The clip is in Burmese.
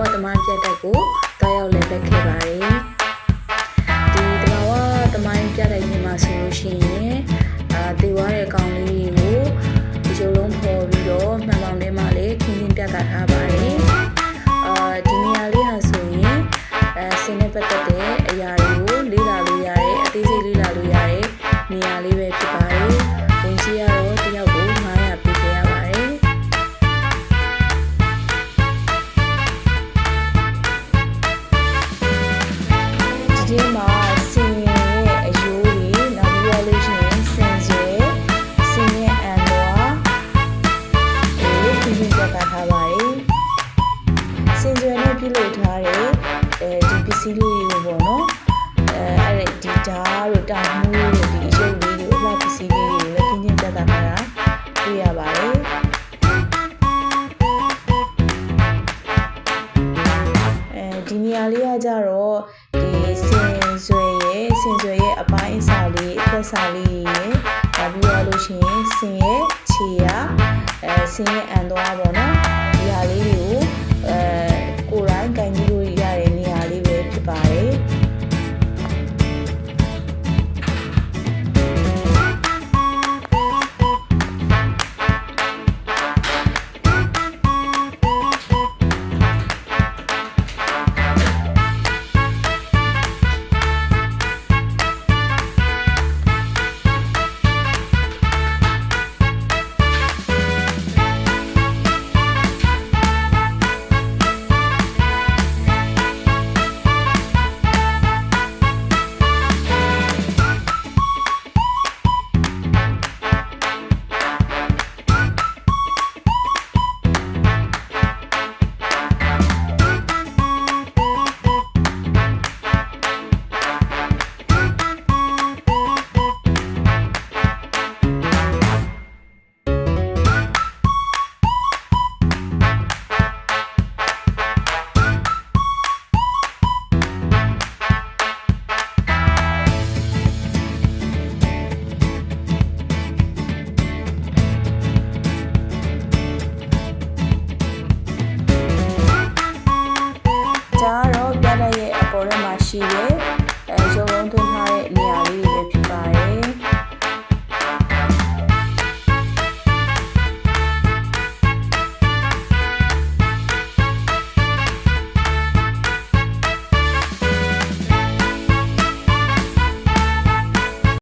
လက်တက်ကိုတွားရောက်လည်ပတ်ခဲ့ပါတယ်ဒီတဘာဝတမိုင်းပြတဲ့ညီမှာဆိုလို့ရှိရင်အာတေဝါတဲ့ကောင်လေးကိုဒီရုပ်လုံးဖော်ပြီးတော့မှန်ပေါင်းထဲမှာလည်းခင်းခင်းပြသထားပါတယ်အာဒီနေရာလေးဟာဆိုရင်အဲဆင်းနဲ့ပတ်သက်တဲ့အရာတွေကိုလေ့လာလို့ရတယ်အသေးစိတ်လေ့လာလို့ရတဲ့နေရာလေးပဲဖြစ် စင်ဆွဲနဲ့ပြုလုပ်ထားတဲ့အဲဒီပစ္စည်းလေးတွေကိုပေါ့နော်အဲအဲ့ဒီဓာတ်တို့တောင်မှုတို့ဒီအယိုးလေးတွေအလှပစ္စည်းလေးတွေကိုလည်းခင်းချင်းပြတာထားတာတွေ့ရပါတယ်အဲဒီနေရာလေးကကြတော့ဒီစင်ဆွဲရဲ့စင်ဆွဲရဲ့အပိုင်းအစာလေးအသက်စာလေးရဲ့ဒါပြီးတော့လို့ရှိရင်စင်ရဲ့ခြေရအဲစင်ရဲ့အန်သွားပေါ့နော်ဒီဟာလေး ဒါကတော့ပြတ်တဲ့ရဲ့အပေါ်ထဲမှာရှိတယ်